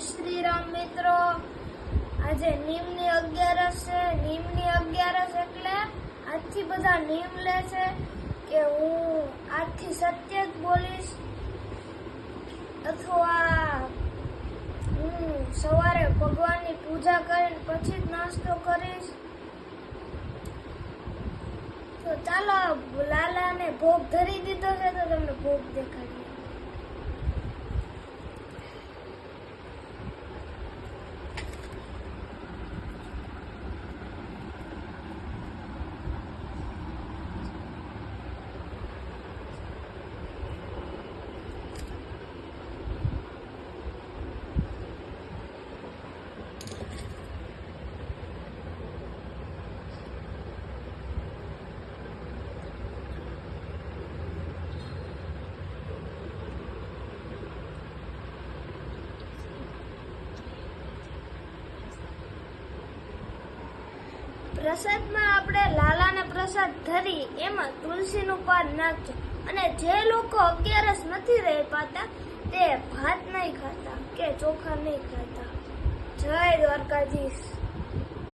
શ્રી રામ મિત્રો. આજે નીમની અગિયારસ છે. નીમની અગિયારસ એટલે આજથી બધા નીમ લે છે કે હું આજથી સત્ય જ બોલીશ. અથવા હું સવારે ભગવાનની પૂજા કરીને પછી જ નાસ્તો કરીશ. તો ચાલો, લાલાને ભોગ ધરી દીધો છે તો તમને ભોગ દેખાડીએ. પ્રસાદમાં આપણે લાલાને પ્રસાદ ધરી એમાં તુલસીનું પાન નાખજો. અને જે લોકો અગિયારસ નથી રહી પાતા, તે ભાત નહીં ખાતા કે ચોખા નહીં ખાતા. જય દ્વારકાધીશ.